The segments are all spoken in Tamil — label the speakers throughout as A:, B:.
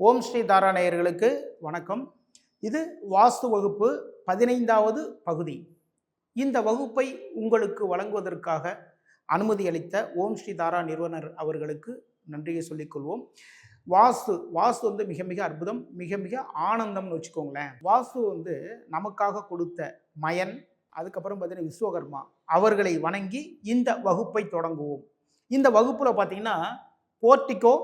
A: ஓம் ஸ்ரீ தாராநேயர்களுக்கு வணக்கம். இது வாஸ்து வகுப்பு பதினைந்தாவது பகுதி. இந்த வகுப்பை உங்களுக்கு வழங்குவதற்காக அனுமதி அளித்த ஓம் ஸ்ரீ தாரா நிறுவனர் அவர்களுக்கு நன்றியை சொல்லிக்கொள்வோம். வாஸ்து வாஸ்து வந்து மிக மிக அற்புதம் மிக மிக ஆனந்தம்னு வச்சுக்கோங்களேன். வாஸ்து வந்து நமக்காக கொடுத்த மயன் அதுக்கப்புறம் பார்த்தீங்கன்னா விஸ்வகர்மா அவர்களை வணங்கி இந்த வகுப்பை தொடங்குவோம். இந்த வகுப்பில் பார்த்தீங்கன்னா போர்ட்டிகோ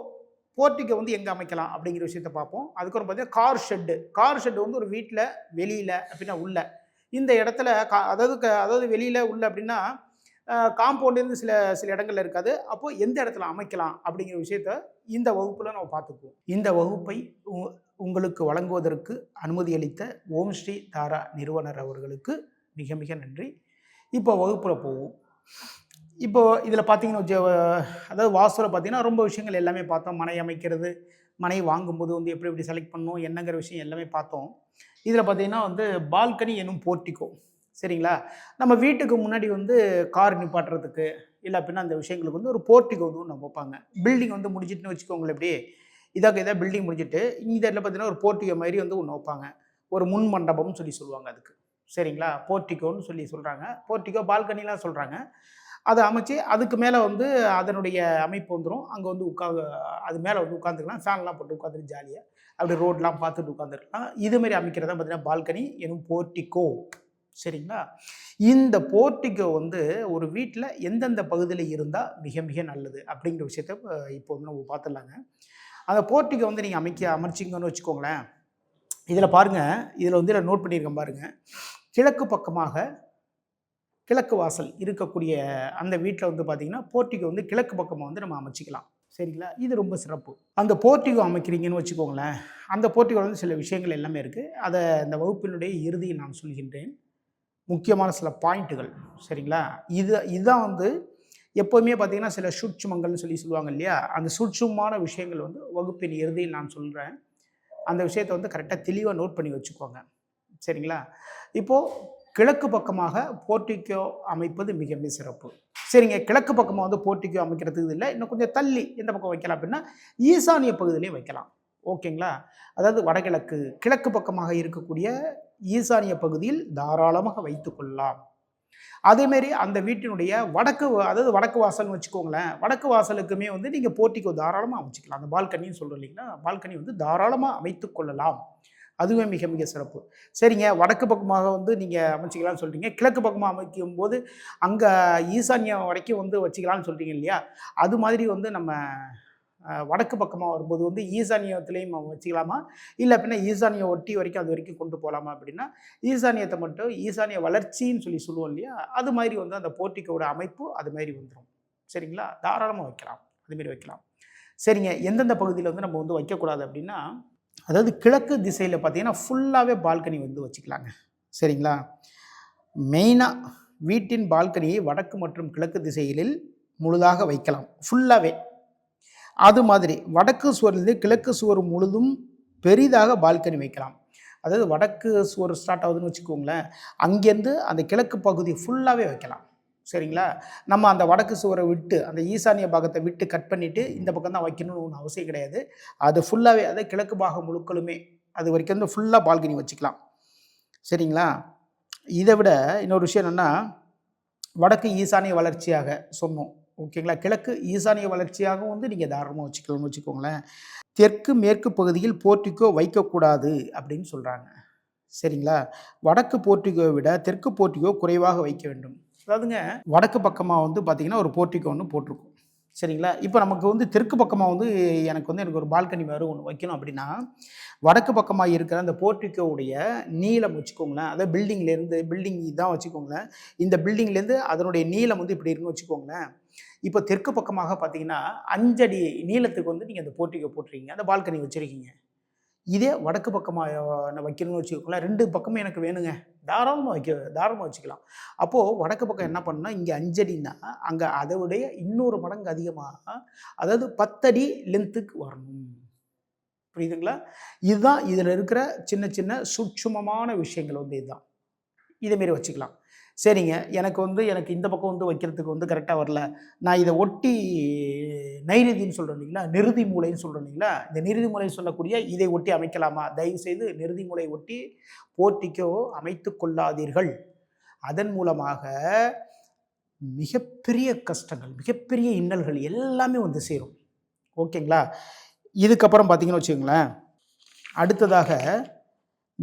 A: போர்ட்டிக்கை வந்து எங்கே அமைக்கலாம் அப்படிங்கிற விஷயத்த பார்ப்போம். அதுக்கப்புறம் பார்த்தீங்கன்னா கார் ஷெட்டு கார் ஷெட்டு வந்து ஒரு வீட்டில் வெளியில் அப்படின்னா உள்ள. இந்த இடத்துல கா அதாவது க அதாவது வெளியில் உள்ள அப்படின்னா காம்பவுண்ட்லேருந்து சில சில இடங்கள்ல இருக்காது. அப்போது எந்த இடத்துல அமைக்கலாம் அப்படிங்கிற விஷயத்த இந்த வகுப்பில் நம்ம பார்த்துக்குவோம். இந்த வகுப்பை உ- உங்களுக்கு வழங்குவதற்கு அனுமதி அளித்த ஓம் ஸ்ரீ தாரா நிறுவனர் அவர்களுக்கு மிக மிக நன்றி. இப்போ வகுப்பில் போவோம். இப்போது இதில் பார்த்தீங்கன்னா வச்சு அதாவது வாஸ்துவில் பார்த்தீங்கன்னா ரொம்ப விஷயங்கள் எல்லாமே பார்த்தோம். மனை அமைக்கிறது மனை வாங்கும்போது வந்து எப்படி எப்படி செலக்ட் பண்ணணும் என்னங்கிற விஷயம் எல்லாமே பார்த்தோம். இதில் பார்த்தீங்கன்னா வந்து பால்கனி எனும் போர்ட்டிக்கோ சரிங்களா? நம்ம வீட்டுக்கு முன்னாடி வந்து கார் நிப்பாட்டுறதுக்கு இல்லை அப்படின்னா அந்த விஷயங்களுக்கு வந்து ஒரு போர்ட்டிக்கோ வந்து ஒன்று வைப்பாங்க. பில்டிங் வந்து முடிஞ்சிட்டுன்னு வச்சுக்கோங்களேன் எப்படி இதாக இதாக பில்டிங் முடிஞ்சிட்டு இந்த இடத்துல பார்த்தீங்கன்னா ஒரு போர்ட்டிகோ மாதிரி வந்து ஒன்று வைப்பாங்க. ஒரு முன் மண்டபம்னு சொல்லி சொல்லுவாங்க அதுக்கு. சரிங்களா? போர்ட்டிகோன்னு சொல்லி சொல்கிறாங்க போர்ட்டிகோ பால்கனிலாம் சொல்கிறாங்க அதை அமைச்சு அதுக்கு மேலே வந்து அதனுடைய அமைப்பு வந்துடும் அங்கே வந்து உட்காந்து அது மேலே வந்து உட்காந்துக்கலாம் ஃபேன்லாம் போட்டு உட்காந்துட்டு ஜாலியாக அப்படி ரோட்லாம் பார்த்துட்டு உட்காந்துருக்கலாம் இதுமாரி அமைக்கிறதா பார்த்தீங்கன்னா பால்கனி எனும் போர்ட்டிகோ சரிங்களா? இந்த போர்ட்டிகோ வந்து ஒரு வீட்டில் எந்தெந்த பகுதியில் இருந்தால் மிக மிக நல்லது அப்படிங்கிற விஷயத்த இப்போ வந்து நம்ம பார்த்துடலாங்க. அந்த போர்ட்டிகோ வந்து நீங்கள் அமைக்க அமைச்சிங்கன்னு வச்சுக்கோங்களேன். இதில் பாருங்கள் இதில் வந்து இதில் நோட் பண்ணியிருக்கேன் பாருங்கள் கிழக்கு பக்கமாக கிழக்கு வாசல் இருக்கக்கூடிய அந்த வீட்டில் வந்து பார்த்தீங்கன்னா போர்ட்டிகோ வந்து கிழக்கு பக்கமாக வந்து நம்ம அமைச்சிக்கலாம். சரிங்களா? இது ரொம்ப சிறப்பு. அந்த போர்ட்டிகோ அமைக்கிறீங்கன்னு வச்சுக்கோங்களேன் அந்த போர்ட்டிகோ வந்து சில விஷயங்கள் எல்லாமே இருக்குது அதை இந்த வகுப்பினுடைய இறுதியில் நான் சொல்கின்றேன். முக்கியமான சில பாயிண்ட்டுகள் சரிங்களா? இது இதுதான் வந்து எப்போவுமே பார்த்தீங்கன்னா சில சூட்சுமங்கள்னு சொல்லி சொல்லுவாங்க இல்லையா? அந்த சூட்சுமான விஷயங்கள் வந்து வகுப்பின் இறுதியில் நான் சொல்கிறேன் அந்த விஷயத்தை வந்து கரெக்டாக தெளிவாக நோட் பண்ணி வச்சுக்கோங்க. சரிங்களா? இப்போது கிழக்கு பக்கமாக போர்ட்டிக்கோ அமைப்பது மிக மிக சிறப்பு. சரிங்க கிழக்கு பக்கமாக வந்து போர்ட்டிக்கோ அமைக்கிறதுக்கு இல்லை. இன்னும் கொஞ்சம் தள்ளி எந்த பக்கம் வைக்கலாம் அப்படின்னா ஈசானிய பகுதியிலையும் வைக்கலாம். ஓகேங்களா? அதாவது வடகிழக்கு கிழக்கு பக்கமாக இருக்கக்கூடிய ஈசானிய பகுதியில் தாராளமாக வைத்துக்கொள்ளலாம் அதேமாரி அந்த வீட்டினுடைய வடக்கு அதாவது வடக்கு வாசல்னு வச்சுக்கோங்களேன். வடக்கு வாசலுக்குமே வந்து நீங்கள் போர்ட்டிக்கோ தாராளமாக அமைச்சிக்கலாம். அந்த பால்கனின்னு சொல்கிறோம் இல்லைங்களா பால்கனி வந்து தாராளமாக அமைத்து கொள்ளலாம். அதுவே மிக மிக சிறப்பு. சரிங்க. வடக்கு பக்கமாக வந்து நீங்கள் அமைச்சிக்கலாம்னு சொல்கிறீங்க கிழக்கு பக்கமாக அமைக்கும் போது அங்கே ஈசான்யம் வரைக்கும் வந்து வச்சுக்கலாம்னு சொல்கிறீங்க இல்லையா? அது மாதிரி வந்து நம்ம வடக்கு பக்கமாக வரும்போது வந்து ஈசானியத்துலேயும் வச்சுக்கலாமா? இல்லை அப்படின்னா ஈசானியம் ஒட்டி வரைக்கும் அது வரைக்கும் கொண்டு போகலாமா அப்படின்னா ஈசானியத்தை மட்டும் ஈசானிய வளர்ச்சின்னு சொல்லி சொல்லுவோம் இல்லையா? அது மாதிரி வந்து அந்த போட்டிக்கோட அமைப்பு அது மாதிரி வந்துடும் சரிங்களா? தாராளமாக வைக்கலாம். அதுமாரி வைக்கலாம். சரிங்க. எந்தெந்த பகுதியில் வந்து நம்ம வந்து வைக்கக்கூடாது அப்படின்னா அதாவது கிழக்கு திசையில் பார்த்தீங்கன்னா ஃபுல்லாகவே பால்கனி வந்து வச்சுக்கலாங்க. சரிங்களா? மெயினாக வீட்டின் பால்கனியை வடக்கு மற்றும் கிழக்கு திசைகளில் முழுதாக வைக்கலாம். ஃபுல்லாகவே அது மாதிரி வடக்கு சுவர்லேருந்து கிழக்கு சுவர் முழுதும் பெரிதாக பால்கனி வைக்கலாம். அதாவது வடக்கு சுவர் ஸ்டார்ட் ஆகுதுன்னு வச்சுக்கோங்களேன். அங்கேருந்து அந்த கிழக்கு பகுதி ஃபுல்லாகவே வைக்கலாம். சரிங்களா? நம்ம அந்த வடக்கு சுவரை விட்டு அந்த ஈசானிய பாகத்தை விட்டு கட் பண்ணிவிட்டு இந்த பக்கம் தான் வைக்கணும்னு ஒன்றும் அவசியம் கிடையாது. அது ஃபுல்லாகவே அதாவது கிழக்கு பாகம் முழுக்களுமே அது வரைக்கும் வந்து ஃபுல்லாக பால்கனி வச்சுக்கலாம். சரிங்களா? இதை விட இன்னொரு விஷயம் என்னென்னா வடக்கு ஈசானிய வளர்ச்சியாக சொன்னோம். ஓகேங்களா? கிழக்கு ஈசானிய வளர்ச்சியாகவும் வந்து நீங்கள் தாராளமாக வச்சுக்கலாம்னு வச்சுக்கோங்களேன். தெற்கு மேற்கு பகுதியில் போர்ட்டிக்கோ வைக்கக்கூடாது அப்படின்னு சொல்கிறாங்க சரிங்களா? வடக்கு போர்ட்டிகோவை விட தெற்கு போர்ட்டிகோ குறைவாக வைக்க வேண்டும். அதாவதுங்க வடக்கு பக்கமாக வந்து பார்த்திங்கன்னா ஒரு போர்ட்டிக்கோ ஒன்று போட்டிருக்கும். சரிங்களா? இப்போ நமக்கு வந்து தெற்கு பக்கமாக வந்து எனக்கு வந்து எனக்கு ஒரு பால்கனி மாதிரி ஒன்று வைக்கணும் அப்படின்னா வடக்கு பக்கமாக இருக்கிற அந்த போர்ட்டிக்கோவுடைய நீளம் வச்சுக்கோங்களேன் அதாவது பில்டிங்லேருந்து பில்டிங் இதான் வச்சுக்கோங்களேன் இந்த பில்டிங்லேருந்து அதனுடைய நீளம் வந்து இப்படி இருக்குன்னு வச்சுக்கோங்களேன். இப்போ தெற்கு பக்கமாக பார்த்தீங்கன்னா அஞ்சடி நீளத்துக்கு வந்து நீங்கள் அந்த போர்ட்டிக்கோ போட்டிருக்கீங்க அந்த பால்கனி வச்சுருக்கீங்க. இதே வடக்கு பக்கமாக வைக்கணும்னு வச்சுக்கோங்களேன் ரெண்டு பக்கமும் எனக்கு வேணுங்க. தாராளமாக வைக்க தாராளமாக வச்சுக்கலாம். அப்போது வடக்கு பக்கம் என்ன பண்ணால் இங்கே அஞ்சடின்னா அங்கே அதை இன்னொரு மடங்கு அதிகமாக அதாவது பத்தடி லென்த்துக்கு வரணும். புரியுதுங்களா? இதுதான் இதில் இருக்கிற சின்ன சின்ன சூட்சுமமான விஷயங்கள் வந்து இதுதான். இதேமாரி வச்சுக்கலாம். சரிங்க. எனக்கு வந்து எனக்கு இந்த பக்கம் வந்து வைக்கிறதுக்கு வந்து கரெக்டாக வரல. நான் இதை ஒட்டி நைருதின்னு சொல்கிறோம் இல்லைங்களா? நிறுதி மூலைன்னு சொல்கிறோம் இல்லைங்களா? இந்த நிறுதி மூளை சொல்லக்கூடிய இதை ஒட்டி அமைக்கலாமா? தயவு செய்து நிறுதி மூளை ஒட்டி போர்ட்டிக்கோ அமைத்து கொள்ளாதீர்கள். அதன் மூலமாக மிகப்பெரிய கஷ்டங்கள் மிகப்பெரிய இன்னல்கள் எல்லாமே வந்து சேரும். ஓகேங்களா? இதுக்கப்புறம் பார்த்தீங்கன்னு வச்சுக்கோங்களேன். அடுத்ததாக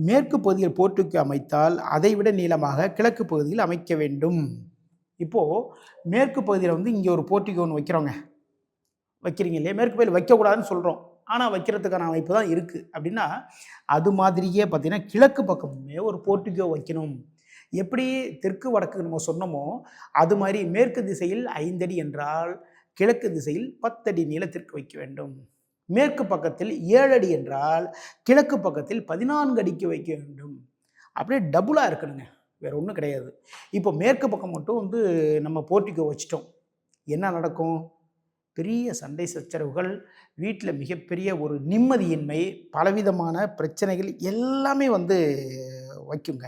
A: மேற்கு பகுதியில் போர்ட்டுக்கு அமைத்தால் அதைவிட நீளமாக கிழக்கு பகுதியில் அமைக்க வேண்டும். இப்போது மேற்கு பகுதியில் வந்து இங்கே ஒரு போர்ட்டிக்கு ஒன்று வைக்கிறோங்க. வைக்கிறீங்க இல்லையா? மேற்கு பகுதியில் வைக்கக்கூடாதுன்னு சொல்கிறோம் ஆனால் வைக்கிறதுக்கான அமைப்பு தான் இருக்குது அப்படின்னா அது மாதிரியே பார்த்திங்கன்னா கிழக்கு பக்கமுமே ஒரு போர்ட்டிக்கோ வைக்கணும். எப்படி தெற்கு வடக்கு நம்ம சொன்னோமோ அது மாதிரி மேற்கு திசையில் ஐந்தடி என்றால் கிழக்கு திசையில் பத்தடி நீளத்திற்கு வைக்க வேண்டும். மேற்கு பக்கத்தில் ஏழு அடி என்றால் கிழக்கு பக்கத்தில் பதினான்கு அடிக்கு வைக்க வேண்டும். அப்படியே டபுளாக இருக்கணுங்க. வேற ஒன்றும் கிடையாது. இப்போ மேற்கு பக்கம் மட்டும் வந்து நம்ம போர்ட்டிக்கோ வச்சிட்டோம். என்ன நடக்கும்? பெரிய சண்டை சச்சரவுகள் வீட்டில் மிகப்பெரிய ஒரு நிம்மதியின்மை பலவிதமான பிரச்சனைகள் எல்லாமே வந்து வைக்குங்க.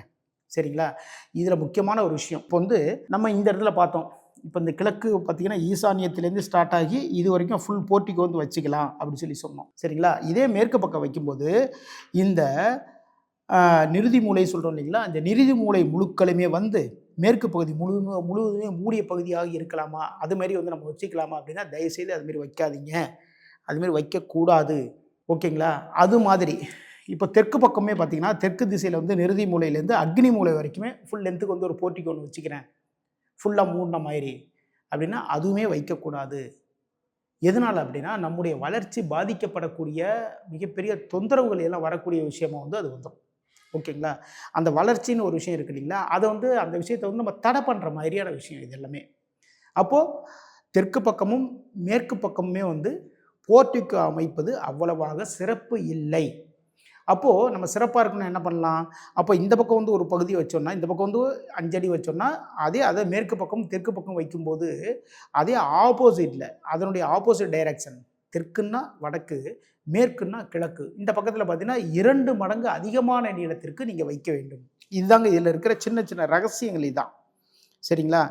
A: சரிங்களா? இதில் முக்கியமான ஒரு விஷயம். இப்போ வந்து நம்ம இந்த இடத்துல பார்த்தோம். இப்போ இந்த கிழக்கு பார்த்தீங்கன்னா ஈசானியத்திலேருந்து ஸ்டார்ட் ஆகி இது வரைக்கும் ஃபுல் போர்ட்டிக்கு வந்து வச்சுக்கலாம் அப்படின்னு சொல்லி சொன்னோம். சரிங்களா? இதே மேற்கு பக்கம் வைக்கும்போது இந்த நிறுதி மூலை சொல்கிறோம் இல்லைங்களா? இந்த நிறுதி மூலை முழுக்களுமே வந்து மேற்கு பகுதி முழு முழுவதுமே மூடிய பகுதியாக இருக்கலாமா? அது மாதிரி வந்து நம்ம வச்சுக்கலாமா அப்படின்னா தயவுசெய்து அது மாதிரி வைக்காதீங்க. அதுமாரி வைக்கக்கூடாது. ஓகேங்களா? அது மாதிரி. இப்போ தெற்கு பக்கமே பார்த்தீங்கன்னா தெற்கு திசையில் வந்து நிறுதி மூலையிலேருந்து அக்னி மூலை வரைக்குமே ஃபுல் லென்த்துக்கு வந்து ஒரு போட்டிக்கு ஒன்று வச்சுக்கிறேன். ஃபுல்லாக மூடின மாதிரி. அப்படின்னா அதுவுமே வைக்கக்கூடாது. எதனால் அப்படின்னா நம்முடைய வளர்ச்சி பாதிக்கப்படக்கூடிய மிகப்பெரிய தொந்தரவுகள் எல்லாம் வரக்கூடிய விஷயமா வந்து அது வந்துடும் ஓகேங்களா? அந்த வளர்ச்சின்னு ஒரு விஷயம் இருக்கு இல்லைங்களா? அதை வந்து அந்த விஷயத்தை வந்து நம்ம தடை பண்ணுற மாதிரியான விஷயம் இது எல்லாமே. அப்போது தெற்கு பக்கமும் மேற்கு பக்கமுமே வந்து போர்ட்டிக்கு அமைப்பது அவ்வளவாக சிறப்பு இல்லை. அப்போது நம்ம சிறப்பாக இருக்கணும்னா என்ன பண்ணலாம்? அப்போ இந்த பக்கம் வந்து ஒரு பகுதி வச்சோம்னா இந்த பக்கம் வந்து அஞ்சடி வச்சோம்னா அதே அதை மேற்கு பக்கம் தெற்கு பக்கம் வைக்கும்போது அதே ஆப்போசிட்டில் அதனுடைய ஆப்போசிட் டைரக்ஷன் தெற்குன்னா வடக்கு மேற்குன்னா கிழக்கு. இந்த பக்கத்தில் பார்த்தீங்கன்னா இரண்டு மடங்கு அதிகமான நீளத்திற்கு நீங்கள் வைக்க வேண்டும். இதுதாங்க இதில் இருக்கிற சின்ன சின்ன ரகசியங்கள் இதான். சரிங்களா?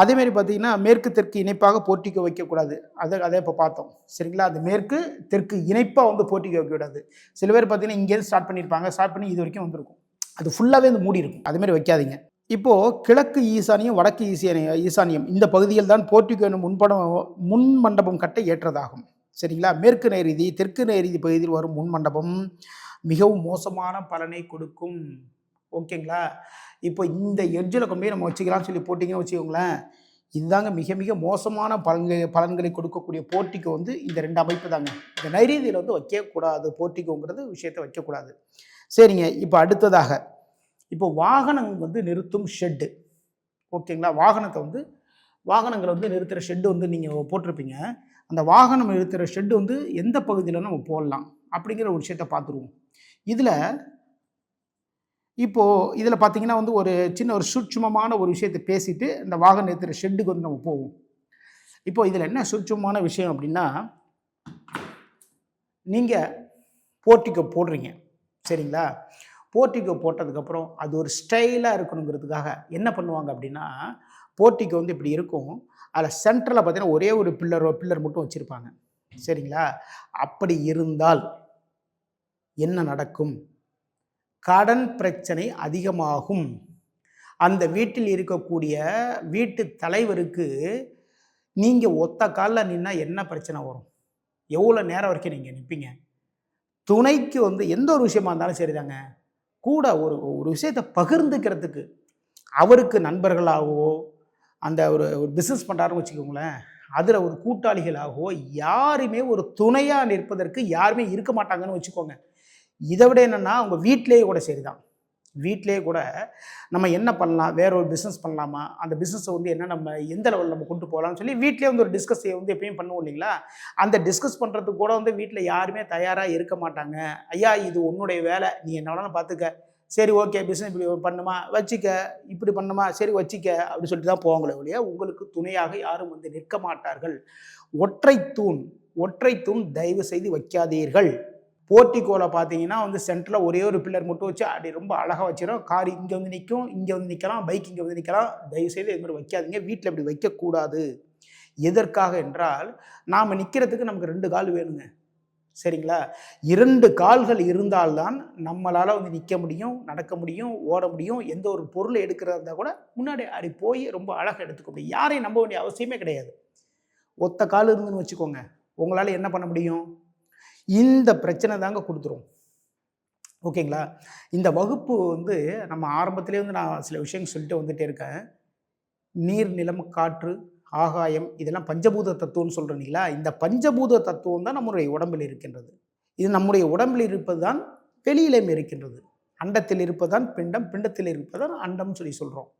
A: அதேமாரி பார்த்தீங்கன்னா மேற்கு தெற்கு இணைப்பாக போட்டிக்கு வைக்கக்கூடாது. அதை அதை இப்போ பார்த்தோம். சரிங்களா? அது மேற்கு தெற்கு இணைப்பாக வந்து போர்ட்டிக்கோ வைக்கக்கூடாது. சில பேர் பார்த்தீங்கன்னா இங்கேருந்து ஸ்டார்ட் பண்ணியிருப்பாங்க. ஸ்டார்ட் பண்ணி இது வரைக்கும் வந்திருக்கும். அது ஃபுல்லாகவே வந்து மூடி இருக்கும். அதுமாரி வைக்காதீங்க. இப்போது கிழக்கு ஈசானியம் வடக்கு ஈசானிய ஈசானியம் இந்த பகுதியில் தான் போர்ட்டிகோ என்னும் முன்படம் முன் மண்டபம் கட்ட ஏற்றதாகும். சரிங்களா? மேற்கு நேரீதி தெற்கு நேரீதி பகுதியில் வரும் முன் மண்டபம் மிகவும் மோசமான பலனை கொடுக்கும். ஓகேங்களா? இப்போ இந்த எட்ஜில் கொண்டு போய் நம்ம வச்சுக்கலாம்னு சொல்லி போட்டிங்கன்னு வச்சுக்கோங்களேன் இதுதாங்க மிக மிக மோசமான பலன்களை பலன்களை கொடுக்கக்கூடிய போர்ட்டிக்கோ வந்து இந்த ரெண்டு அமைப்பு தாங்க. இந்த நைரீதியில் வந்து வைக்கக்கூடாது போர்ட்டிக்கோங்கிறது விஷயத்தை வைக்கக்கூடாது. சரிங்க இப்போ அடுத்ததாக இப்போ வாகனம் வந்து நிறுத்தும் ஷெட்டு ஓகேங்களா? வாகனத்தை வந்து வாகனங்களை வந்து நிறுத்துகிற ஷெட்டு வந்து நீங்கள் போட்டிருப்பீங்க. அந்த வாகனம் நிறுத்துகிற ஷெட்டு வந்து எந்த பகுதியில் நம்ம போடலாம் அப்படிங்கிற ஒரு விஷயத்தை பார்த்துருவோம். இதில் இப்போது இதில் பார்த்தீங்கன்னா வந்து ஒரு சின்ன ஒரு சூட்சுமமான ஒரு விஷயத்தை பேசிட்டு இந்த வாகனம் நிறுத்துகிற ஷெட்டுக்கு வந்து நம்ம போவோம். இப்போ இதில் என்ன சூட்சுமமான விஷயம் அப்படின்னா நீங்கள் போர்ட்டிக்கோ போடுறீங்க. சரிங்களா? போர்ட்டிக்கோ போட்டதுக்கப்புறம் அது ஒரு ஸ்டைலாக இருக்கணுங்கிறதுக்காக என்ன பண்ணுவாங்க அப்படின்னா போர்ட்டிக்கோ வந்து இப்படி இருக்கும். அதில் சென்டரில் பார்த்தீங்கன்னா ஒரே ஒரு பில்லரோ பில்லர் மட்டும் வச்சுருப்பாங்க. சரிங்களா? அப்படி இருந்தால் என்ன நடக்கும்? கடன் பிரச்சனை அதிகமாகும். அந்த வீட்டில் இருக்கக்கூடிய வீட்டு தலைவருக்கு நீங்கள் ஒத்த காலில் நின்னா என்ன பிரச்சனை வரும்? எவ்வளோ நேரம் வரைக்கும் நீங்கள் நிற்பீங்க துணைக்கு வந்து எந்த ஒரு விஷயமா இருந்தாலும் சரிதாங்க. கூட ஒரு ஒரு விஷயத்தை பகிர்ந்துக்கிறதுக்கு அவருக்கு நண்பர்களாகவோ அந்த ஒரு ஒரு பிஸ்னஸ் பண்ணுறாருன்னு வச்சுக்கோங்களேன் அதில் ஒரு கூட்டாளிகளாகவோ யாருமே ஒரு துணையாக நிற்பதற்கு யாருமே இருக்க மாட்டாங்கன்னு வச்சுக்கோங்க. இதை விட என்னென்னா அவங்க வீட்டிலேயே கூட சரி தான் வீட்டிலேயே கூட நம்ம என்ன பண்ணலாம் வேற ஒரு பிஸ்னஸ் பண்ணலாமா? அந்த பிஸ்னஸை வந்து என்ன நம்ம எந்த லெவலில் நம்ம கொண்டு போகலாம்னு சொல்லி வீட்டிலேயே வந்து ஒரு டிஸ்கஸ் வந்து எப்பயும் பண்ணுவோம் இல்லைங்களா? அந்த டிஸ்கஸ் பண்ணுறதுக்கு கூட வந்து வீட்டில் யாருமே தயாராக இருக்க மாட்டாங்க. ஐயா இது உன்னுடைய வேலை நீ என்ன வேணாலும் பார்த்துக்க சரி ஓகே பிஸ்னஸ் இப்படி பண்ணுமா? வச்சிக்க. இப்படி பண்ணுமா? சரி வச்சிக்க. அப்படின்னு சொல்லிட்டு தான் போவாங்களே ஒழிய உங்களுக்கு துணையாக யாரும் வந்து நிற்க மாட்டார்கள். ஒற்றை தூண் ஒற்றை தூண் தயவு செய்து வைக்காதீர்கள். போர்ட்டிகோல பார்த்தீங்கன்னா வந்து சென்டரில் ஒரே ஒரு பில்லர் மட்டும் வச்சு அப்படி ரொம்ப அழகாக வச்சிடும் கார் இங்கே வந்து நிற்கும் இங்கே வந்து நிற்கலாம் பைக் இங்கே வந்து நிற்கலாம் தயவுசெய்து இது மாதிரி வைக்காதீங்க. வீட்டில் இப்படி வைக்கக்கூடாது. எதற்காக என்றால் நாம் நிற்கிறதுக்கு நமக்கு ரெண்டு கால் வேணுங்க. சரிங்களா? இரண்டு கால்கள் இருந்தால்தான் நம்மளால் வந்து நிற்க முடியும் நடக்க முடியும் ஓட முடியும். எந்த ஒரு பொருளை எடுக்கிறதா இருந்தால் கூட முன்னாடி அப்படி போய் ரொம்ப அழகாக எடுத்துக்க முடியும். யாரையும் நம்ப வேண்டிய அவசியமே கிடையாது. ஒத்த கால் இருந்துன்னு வச்சுக்கோங்க. உங்களால் என்ன பண்ண முடியும்? இந்த பிரச்சனை தாங்க கொடுத்துரும். ஓகேங்களா? இந்த வகுப்பு வந்து நம்ம ஆரம்பத்திலே வந்து நான் சில விஷயங்கள் சொல்லிட்டு வந்துட்டே இருக்கேன். நீர் நிலம் காற்று ஆகாயம் இதெல்லாம் பஞ்சபூத தத்துவம்னு சொல்கிறீங்களா இந்த பஞ்சபூத தத்துவம் தான் நம்முடைய உடம்பில் இருக்கின்றது. இது நம்முடைய உடம்பில் இருப்பது தான் வெளியிலும் இருக்கின்றது. அண்டத்தில் இருப்பதுதான் பிண்டம் பிண்டத்தில் இருப்பதுதான் அண்டம்னு சொல்லி சொல்கிறோம்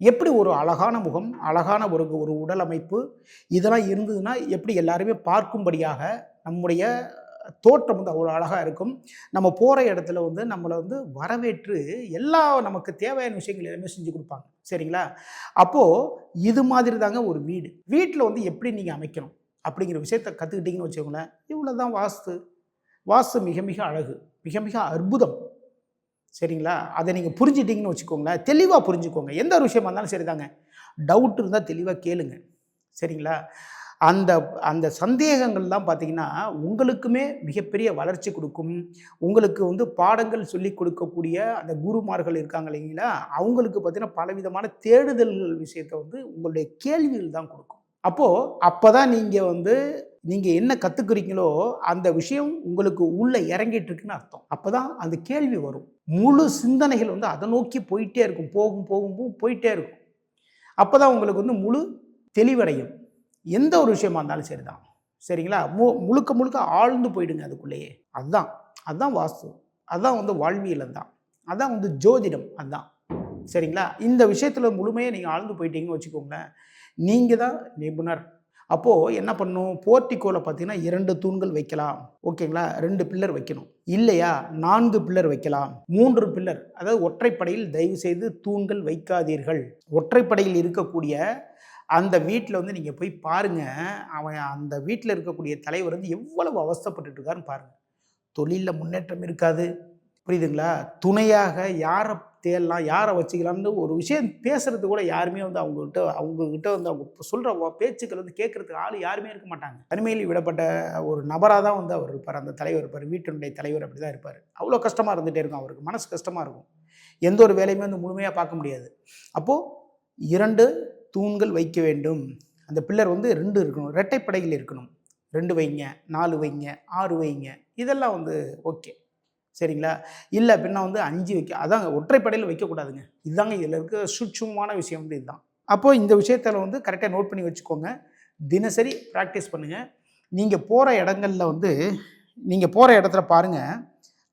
A: எப்படி ஒரு அழகான முகம் அழகான ஒரு ஒரு உடல் அமைப்பு இதெல்லாம் இருந்ததுன்னா எப்படி எல்லாருமே பார்க்கும்படியாக நம்முடைய தோற்றம் வந்து அவ்வளோ அழகாக இருக்கும். நம்ம போகிற இடத்துல வந்து நம்மளை வந்து வரவேற்று எல்லா நமக்கு தேவையான விஷயங்கள் எல்லாமே செஞ்சு கொடுப்பாங்க. சரிங்களா? அப்போது இது மாதிரி தாங்க ஒரு வீடு. வீட்டில் வந்து எப்படி நீங்கள் அமைக்கணும் அப்படிங்கிற விஷயத்த கற்றுக்கிட்டீங்கன்னு வச்சுக்கோங்களேன் இவ்வளோ தான் வாஸ்து. வாஸ்து மிக மிக அழகு. மிக மிக அற்புதம். சரிங்களா? அதை நீங்கள் புரிஞ்சிட்டிங்கன்னு வச்சுக்கோங்களேன் தெளிவாக புரிஞ்சுக்கோங்க. எந்த ஒரு விஷயமா இருந்தாலும் சரிதாங்க. டவுட் இருந்தால் தெளிவாக கேளுங்க. சரிங்களா? அந்த அந்த சந்தேகங்கள் தான் பார்த்தீங்கன்னா உங்களுக்குமே மிகப்பெரிய வளர்ச்சி கொடுக்கும். உங்களுக்கு வந்து பாடங்கள் சொல்லி கொடுக்கக்கூடிய அந்த குருமார்கள் இருக்காங்க இல்லைங்களா? அவங்களுக்கு பார்த்திங்கன்னா பலவிதமான தேடுதல்கள் விஷயத்தை வந்து உங்களுடைய கேள்விகள் தான் கொடுக்கும். அப்போது அப்போ தான் நீங்கள் வந்து நீங்கள் என்ன கற்றுக்குறீங்களோ அந்த விஷயம் உங்களுக்கு உள்ளே இறங்கிட்டு இருக்குன்னு அர்த்தம். அப்போ தான் அந்த கேள்வி வரும். முழு சிந்தனைகள் வந்து அதை நோக்கி போயிட்டே இருக்கும். போகும் போகும் போகும் போயிட்டே இருக்கும். அப்போ தான் உங்களுக்கு வந்து முழு தெளிவடையும். எந்த ஒரு விஷயமா இருந்தாலும் சரிதான். சரிங்களா? மு முழுக்க முழுக்க ஆழ்ந்து போயிடுங்க அதுக்குள்ளேயே. அதுதான். அதுதான் வாஸ்து. அதுதான் வந்து வாழ்வியல் தான் அதுதான் வந்து ஜோதிடம் அதுதான். சரிங்களா? இந்த விஷயத்தில் முழுமையாக நீங்கள் ஆழ்ந்து போயிட்டீங்கன்னு வச்சுக்கோங்களேன் நீங்கள் தான் நிபுணர். அப்போது என்ன பண்ணும் போர்ட்டிக்கோவில் பார்த்தீங்கன்னா இரண்டு தூண்கள் வைக்கலாம். ஓகேங்களா? ரெண்டு பில்லர் வைக்கணும். இல்லையா? நான்கு பில்லர் வைக்கலாம். மூன்று பில்லர் அதாவது ஒற்றைப்படையில் தயவு செய்து தூண்கள் வைக்காதீர்கள். ஒற்றைப்படையில் இருக்கக்கூடிய அந்த வீட்டில் வந்து நீங்கள் போய் பாருங்கள் அவன் அந்த வீட்டில் இருக்கக்கூடிய தலைவர் வந்து எவ்வளவு அவஸ்தைப்பட்டுட்டு இருக்காருன்னு பாருங்கள் தொழிலில் முன்னேற்றம் இருக்காது. புரியுதுங்களா? துணையாக யாரை தேடலாம் யாரை வச்சுக்கலாம்னு ஒரு விஷயம் பேசுறது கூட யாருமே வந்து அவங்ககிட்ட அவங்கக்கிட்ட வந்து அவங்க சொல்கிற பேச்சுக்கள் வந்து கேட்குறதுக்கு ஆள் யாருமே இருக்க மாட்டாங்க. தனிமையில் விடப்பட்ட ஒரு நபராக தான் வந்து அவர் இருப்பார். அந்த தலைவர் இருப்பார். வீட்டினுடைய தலைவர் அப்படி தான் இருப்பார். அவ்வளோ கஷ்டமாக இருந்துகிட்டே இருக்கும் அவருக்கு. மனசு கஷ்டமாக இருக்கும். எந்த ஒரு வேலையுமே வந்து முழுமையாக பார்க்க முடியாது. அப்போது இரண்டு தூண்கள் வைக்க வேண்டும். அந்த பில்லர் வந்து ரெண்டு இருக்கணும். ரெட்டைப்படையில் இருக்கணும். ரெண்டு வைங்க நாலு வைங்க ஆறு வைங்க. இதெல்லாம் வந்து ஓகே. சரிங்களா? இல்லை அப்படின்னா வந்து அஞ்சு வைக்க அதாங்க ஒற்றைப்படையில் வைக்கக்கூடாதுங்க. இதுதாங்க இதில் இருக்க சுட்சுமான விஷயம் வந்து இதுதான். அப்போது இந்த விஷயத்தில் வந்து கரெக்டாக நோட் பண்ணி வச்சுக்கோங்க. தினசரி ப்ராக்டிஸ் பண்ணுங்கள் நீங்கள் போகிற இடங்களில் வந்து நீங்கள் போகிற இடத்துல பாருங்கள்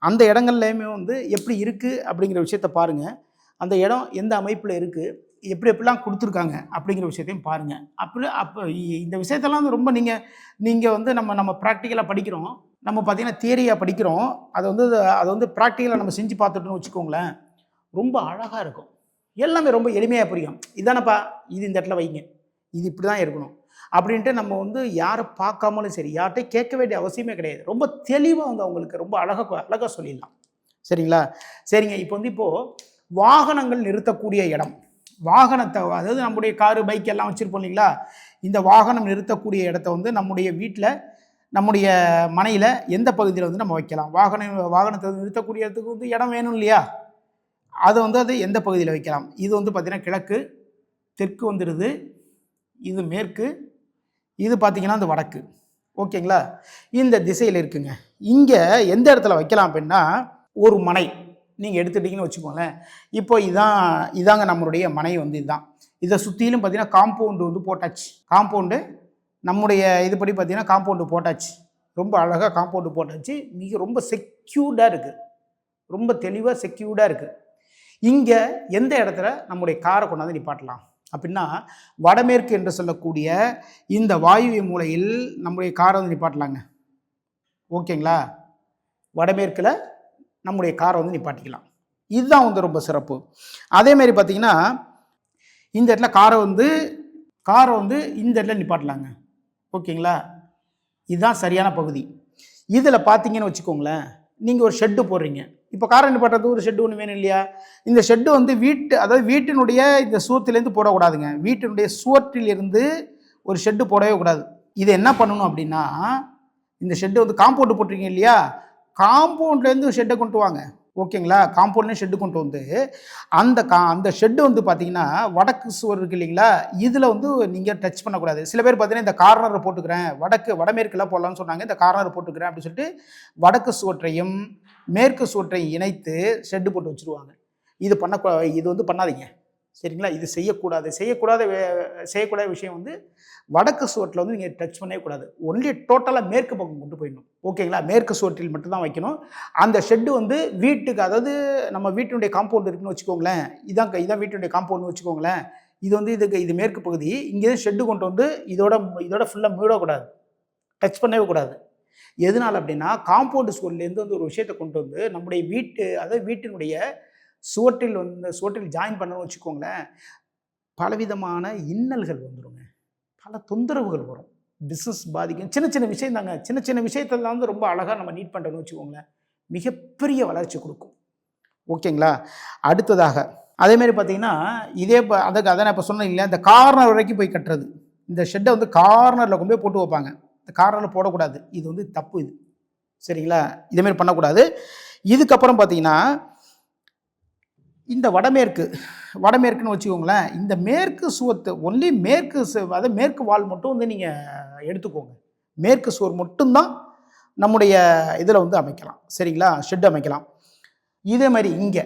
A: அந்த இடங்கள்லையுமே வந்து எப்படி இருக்குது அப்படிங்கிற விஷயத்த பாருங்கள் அந்த இடம் எந்த அமைப்பில் இருக்குது எப்படி எப்படிலாம் கொடுத்துருக்காங்க அப்படிங்கிற விஷயத்தையும் பாருங்கள் அப்படி அப்போ இந்த விஷயத்தெல்லாம் வந்து ரொம்ப நீங்கள் நீங்கள் வந்து நம்ம நம்ம ப்ராக்டிக்கலாக படிக்கிறோம். நம்ம பார்த்தீங்கன்னா தியரியாக படிக்கிறோம். அதை வந்து அதை வந்து ப்ராக்டிக்கலாக நம்ம செஞ்சு பார்த்துட்டோம்னு வச்சுக்கோங்களேன் ரொம்ப அழகாக இருக்கும். எல்லாமே ரொம்ப எளிமையாக புரியும். இதானப்பா இது இந்த இடத்துல வைங்க. இது இப்படி தான் இருக்கணும். அப்படின்ட்டு நம்ம வந்து யாரை பார்க்காமலும் சரி யார்கிட்டையும் கேட்க வேண்டிய அவசியமே கிடையாது. ரொம்ப தெளிவாக வந்து அவங்களுக்கு ரொம்ப அழகாக அழகாக சொல்லிடலாம். சரிங்களா? சரிங்க இப்போ வந்து இப்போது வாகனங்கள் நிறுத்தக்கூடிய இடம். வாகனத்தை அதாவது நம்முடைய காரு பைக் எல்லாம் வச்சுருப்போம் இல்லைங்களா? இந்த வாகனம் நிறுத்தக்கூடிய இடத்த வந்து நம்முடைய வீட்டில் நம்முடைய மனையில் எந்த பகுதியில் வந்து நம்ம வைக்கலாம்? வாகனம் வாகனத்தை வந்து நிறுத்தக்கூடிய இடத்துக்கு வந்து இடம் வேணும் இல்லையா? அதை வந்து அது எந்த பகுதியில் வைக்கலாம்? இது வந்து பார்த்திங்கன்னா கிழக்கு தெற்கு வந்துடுது இது மேற்கு இது பார்த்திங்கன்னா இந்த வடக்கு. ஓகேங்களா? இந்த திசையில் இருக்குங்க. இங்கே எந்த இடத்துல வைக்கலாம் அப்படின்னா ஒரு மனை. நீங்கள் எடுத்துட்டிங்கன்னு வச்சுக்கோங்களேன். இப்போ இதான் இதாங்க நம்மளுடைய மனை வந்து இதுதான் இதை சுற்றிலும் பார்த்தீங்கன்னா காம்பவுண்டு வந்து போட்டாச்சு. காம்பவுண்டு நம்முடைய இதுபடி பார்த்திங்கன்னா காம்பவுண்டு போட்டாச்சு. ரொம்ப அழகாக காம்பவுண்டு போட்டாச்சு. மிக ரொம்ப செக்யூர்டாக இருக்குது ரொம்ப தெளிவாக செக்யூர்டாக இருக்குது இங்கே எந்த இடத்துல? நம்முடைய காரை கொண்டாந்து நிப்பாட்டலாம். அப்படின்னா வடமேற்கு என்று சொல்லக்கூடிய இந்த வாயு மூலையில் நம்முடைய காரை வந்து நிப்பாட்டலாங்க. ஓகேங்களா? வடமேற்கில் நம்முடைய காரை வந்து நிப்பாட்டிக்கலாம். இதுதான் வந்து ரொம்ப சிறப்பு. அதேமாரி பார்த்தீங்கன்னா இந்த இடத்துல காரை வந்து காரை வந்து இந்த இடத்துல நிப்பாட்டலாங்க. ஓகேங்களா? இதுதான் சரியான பகுதி. இதில் பார்த்தீங்கன்னு வச்சுக்கோங்களேன் நீங்கள் ஒரு ஷெட்டு போடுறீங்க. இப்போ காரை நிப்பாட்டுறது ஒரு ஷெட்டு ஒன்று வேணும் இல்லையா? இந்த ஷெட்டு வந்து வீட்டு அதாவது வீட்டினுடைய இந்த சுவத்திலேருந்து போடக்கூடாதுங்க. வீட்டினுடைய சுவற்றிலிருந்து ஒரு ஷெட்டு போடவே கூடாது. இது என்ன பண்ணணும் அப்படின்னா இந்த ஷெட்டு வந்து காம்பவுண்டு போட்டிருக்கீங்க இல்லையா? காம்பவுண்ட்லேருந்து ஷெட்டை கொண்டு வாங்க. ஓகேங்களா? காம்பவுண்ட்லேயும் ஷெட்டு கொண்டு வந்து அந்த கா அந்த ஷெட்டு வந்து பார்த்தீங்கன்னா வடக்கு சுவர் இருக்கு இல்லைங்களா? இதில் வந்து நீங்கள் டச் பண்ணக்கூடாது. சில பேர் பார்த்தீங்கன்னா இந்த கார்னரை போட்டுக்கிறேன் வடக்கு வடமேற்குலாம் போடலாம்னு சொன்னாங்க. இந்த கார்னர் போட்டுக்கிறேன் அப்படின்னு சொல்லிட்டு வடக்கு சுவற்றையும் மேற்கு சுவற்றையும் இணைத்து ஷெட்டு போட்டு வச்சுருவாங்க. இது பண்ண இது வந்து பண்ணாதீங்க. சரிங்களா? இது செய்யக்கூடாது. செய்யக்கூடாத செய்யக்கூடாத விஷயம் வந்து வடக்கு சுவட்டில் வந்து நீங்கள் டச் பண்ணவே கூடாது. ஒன்லி டோட்டலாக மேற்கு பக்கம் கொண்டு போயிடணும். ஓகேங்களா? மேற்கு சுவற்றில் மட்டும்தான் வைக்கணும். அந்த ஷெட்டு வந்து வீட்டுக்கு அதாவது நம்ம வீட்டினுடைய காம்பவுண்ட் இருக்குன்னு வச்சுக்கோங்களேன். இதான் இதான் வீட்டினுடைய காம்பவுண்ட்னு வச்சுக்கோங்களேன். இது வந்து இதுக்கு இது மேற்கு பகுதி. இங்கே ஷெட்டு கொண்டு வந்து இதோட இதோட ஃபுல்லாக மூடக்கூடாது. டச் பண்ணவே கூடாது. எதனால் அப்படின்னா காம்பவுண்டு ஸ்கூல்லேருந்து வந்து ஒரு விஷயத்தை கொண்டு வந்து நம்முடைய வீட்டு அதாவது வீட்டினுடைய சுவற்றில் வந்து சுவற்றில் ஜாயின் பண்ணணும்னு வச்சுக்கோங்களேன் பலவிதமான இன்னல்கள் வந்துருங்க. பல தொந்தரவுகள் வரும். பிஸ்னஸ் பாதிக்கும். சின்ன சின்ன விஷயம் தாங்க சின்ன சின்ன விஷயத்தில் வந்து ரொம்ப அழகாக நம்ம நீட் பண்ணுறோம்னு வச்சுக்கோங்களேன். மிகப்பெரிய வளர்ச்சி கொடுக்கும். ஓகேங்களா? அடுத்ததாக அதேமாரி பார்த்தீங்கன்னா இதே இப்போ அதுக்கு அதை நான் இப்போ சொன்னேன் இல்லையா? இந்த கார்னர் வரைக்கும் போய் கட்டுறது. இந்த ஷெட்டை வந்து கார்னரில் கொண்டு போய் போட்டு வைப்பாங்க. இந்த கார்னரில் போடக்கூடாது. இது வந்து தப்பு இது. சரிங்களா? இதேமாரி பண்ணக்கூடாது. இதுக்கப்புறம் பார்த்தீங்கன்னா இந்த வடமேற்கு வடமேற்குன்னு வச்சுக்கோங்களேன் இந்த மேற்கு சுவத்து ஒன்லி மேற்கு சு- அதாவது மேற்கு வால் மட்டும் வந்து நீங்கள் எடுத்துக்கோங்க. மேற்கு சுவர் மட்டும்தான் நம்முடைய இதில் வந்து அமைக்கலாம். சரிங்களா? ஷெட் அமைக்கலாம். இதே மாதிரி இங்கே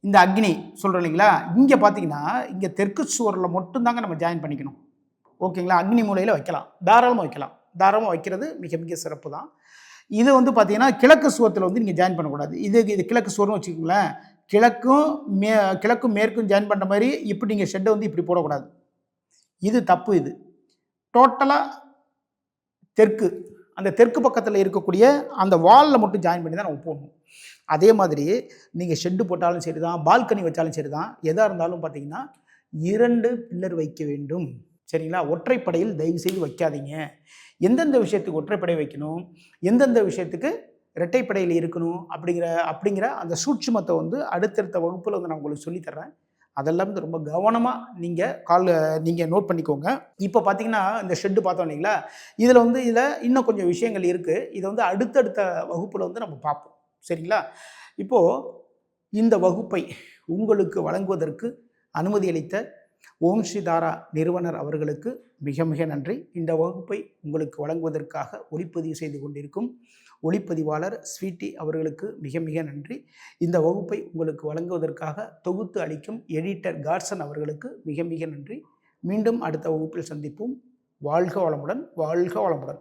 A: இந்த அக்னி சொல்கிறோம் இல்லைங்களா? இங்கே பார்த்தீங்கன்னா இங்கே தெற்கு சுவரில் மட்டும்தாங்க நம்ம ஜாயின் பண்ணிக்கணும். ஓகேங்களா? அக்னி மூலையில் வைக்கலாம். தாராளமாக வைக்கலாம். தாராளமாக வைக்கிறது மிக மிக சிறப்பு தான் இது வந்து பார்த்தீங்கன்னா கிழக்கு சுவத்தில் வந்து நீங்கள் ஜாயின் பண்ணக்கூடாது. இது இது கிழக்கு சுவர்னு வச்சுக்கோங்களேன் கிழக்கும் மே கிழக்கும் மேற்கும் ஜாயின் பண்ணுற மாதிரி இப்படி நீங்கள் ஷெட்டை வந்து இப்படி போடக்கூடாது. இது தப்பு இது. டோட்டலாக தெற்கு அந்த தெற்கு பக்கத்தில் இருக்கக்கூடிய அந்த வாலில் மட்டும் ஜாயின் பண்ணி தான் நம்ம போடணும். அதே மாதிரி நீங்கள் ஷெட்டு போட்டாலும் சரி தான் பால்கனி வச்சாலும் சரி தான் எதாக இருந்தாலும் பார்த்தீங்கன்னா இரண்டு பில்லர் வைக்க வேண்டும். சரிங்களா? ஒற்றைப்படையில் தயவு செய்து வைக்காதீங்க. எந்தெந்த விஷயத்துக்கு ஒற்றைப்படை வைக்கணும்? எந்தெந்த விஷயத்துக்கு இரட்டைப்படையில் இருக்கணும் அப்படிங்கிற அப்படிங்கிற அந்த சூட்சுமத்தை வந்து அடுத்தடுத்த வகுப்பில் வந்து நான் உங்களுக்கு சொல்லித்தர்றேன். அதெல்லாம் வந்து ரொம்ப கவனமாக நீங்கள் கால் நீங்கள் நோட் பண்ணிக்கோங்க. இப்போ பார்த்தீங்கன்னா இந்த ஷெட்டு பார்த்தோம் இல்லைங்களா? இதில் வந்து இதில் இன்னும் கொஞ்சம் விஷயங்கள் இருக்குது இதை வந்து அடுத்தடுத்த வகுப்பில் வந்து நம்ம பார்ப்போம். சரிங்களா? இப்போது இந்த வகுப்பை உங்களுக்கு வழங்குவதற்கு அனுமதி அளித்த ஓம் ஸ்ரீதாரா நிறுவனர் அவர்களுக்கு மிக மிக நன்றி. இந்த வகுப்பை உங்களுக்கு வழங்குவதற்காக ஒளிப்பதிவு செய்து கொண்டிருக்கும் ஒளிப்பதிவாளர் ஸ்வீட்டி அவர்களுக்கு மிக மிக நன்றி. இந்த வகுப்பை உங்களுக்கு வழங்குவதற்காக தொகுத்து அளிக்கும் எடிட்டர் கார்சன் அவர்களுக்கு மிக மிக நன்றி. மீண்டும் அடுத்த வகுப்பில் சந்திப்போம். வாழ்க வளமுடன் வாழ்க வளமுடன்.